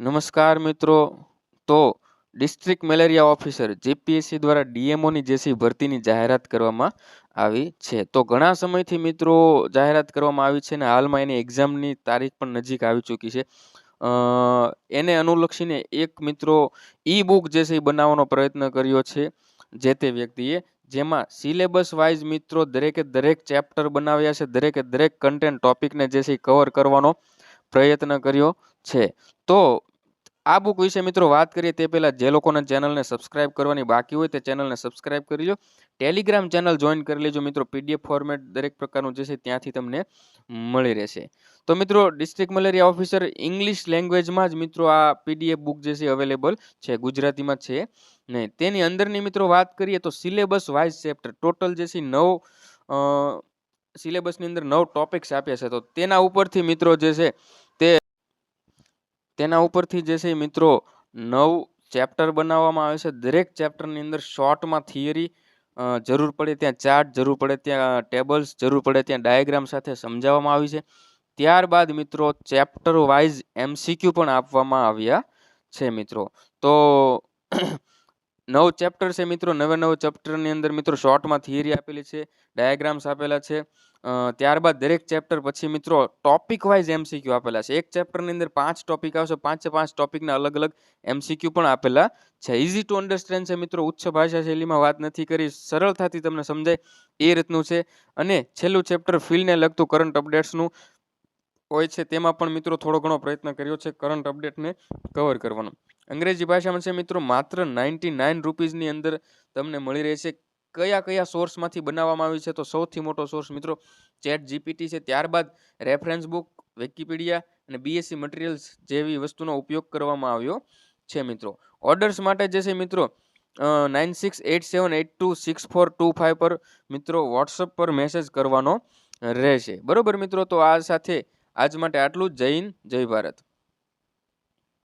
નમસ્કાર મિત્રો. તો ડિસ્ટ્રિક્ટ મેલેરિયા ઓફિસર જીપીએસસી દ્વારા ડીએમઓની જેસી ભરતીની જાહેરાત કરવામાં આવી છે. તો ઘણા સમયથી મિત્રો જાહેરાત કરવામાં આવી છે ને હાલમાં એની એક્ઝામની તારીખ પણ નજીક આવી ચૂકી છે. એને અનુલક્ષીને એક મિત્રો ઈ બુક જે છે એ બનાવવાનો પ્રયત્ન કર્યો છે જે તે વ્યક્તિએ, જેમાં સિલેબસ વાઇઝ મિત્રો દરેકે દરેક ચેપ્ટર બનાવ્યા છે, દરેકે દરેક કન્ટેન્ટ ટોપિકને જે છે કવર કરવાનો પ્રયત્ન કર્યો છે. તો આ બુક વિશે મિત્રો વાત કરીએ તે પહેલાં જે લોકોને ચેનલને સબસ્ક્રાઇબ કરવાની બાકી હોય તે ચેનલને સબસ્ક્રાઇબ કરી લો ટેલિગ્રામ ચેનલ જોઈન કરી લેજો મિત્રો. પીડીએફ ફોર્મેટ દરેક પ્રકારનું જે છે ત્યાંથી તમને મળી રહેશે. તો મિત્રો ડિસ્ટ્રિક્ટ મલેરિયા ઓફિસર ઇંગ્લિશ લેંગ્વેજમાં જ મિત્રો આ પીડીએફ બુક જે છે અવેલેબલ છે. ગુજરાતીમાં છે નહીં. તેની અંદરની મિત્રો વાત કરીએ તો સિલેબસ વાઇઝ ચેપ્ટર ટોટલ જે છે નવ સિલેબસની અંદર નવ ટોપિક્સ આપ્યા છે. તો તેના ઉપરથી મિત્રો જે છે તેના ઉપરથી જે છે મિત્રો નવ ચેપ્ટર બનાવવામાં આવે છે. દરેક ચેપ્ટરની અંદર શોર્ટમાં થિયરી જરૂર પડે ત્યાં ચાર્ટ જરૂર પડે ત્યાં ટેબલ્સ જરૂર પડે ત્યાં ડાયાગ્રામ સાથે સમજાવવામાં આવી છે. ત્યારબાદ મિત્રો ચેપ્ટર વાઇઝ એમસીક્યુ પણ આપવામાં આવ્યા છે મિત્રો. તો નવ ચેપ્ટર છે મિત્રો. નવે નવ ચેપ્ટરની અંદર મિત્રો શોર્ટમાં થિયરી આપેલી છે ડાયાગ્રામ્સ આપેલા છે. ત્યારબાદ દરેક ચેપ્ટર પછી મિત્રો ટોપિક વાઇઝ એમસીક્યુ આપેલા છે. એક ચેપ્ટરની અંદર પાંચ ટોપિક આવશે. પાંચે પાંચ ટોપિકના અલગ અલગ એમસીક્યુ પણ આપેલા છે. ઇઝી ટુ અન્ડરસ્ટેન્ડ છે મિત્રો. ઉચ્ચ ભાષા શૈલીમાં વાત નથી કરી. સરળતાથી તમને સમજાય એ રીતનું છે. અને છેલ્લું ચેપ્ટર ફિલ્ડને લગતું કરંટ અપડેટ્સનું હોય છે. તેમાં પણ મિત્રો થોડો ઘણો પ્રયત્ન કર્યો છે. કરંટ અપડેટને કવર કરવાનો. અંગ્રેજી ભાષામાં છે મિત્રો, માત્ર નાઇન્ટી નાઇન રૂપીઝની અંદર તમને મળી રહેશે કયા કયા સોર્સમાંથી બનાવવામાં આવી છે? તો સૌથી મોટો સોર્સ મિત્રો, ચેટ જીપીટી છે. ત્યારબાદ રેફરન્સ બુક, વિકીપીડિયા અને બીએસસી મટીરિયલ્સ જેવી વસ્તુનો ઉપયોગ કરવામાં આવ્યો છે મિત્રો. ઓર્ડર્સ માટે જે છે મિત્રો nine six eight seven eight two six four two five પર મિત્રો વોટ્સઅપ પર મેસેજ કરવાનો રહેશે. બરોબર મિત્રો, તો આ સાથે આજ માટે આટલું જય હિન્દ, જય ભારત.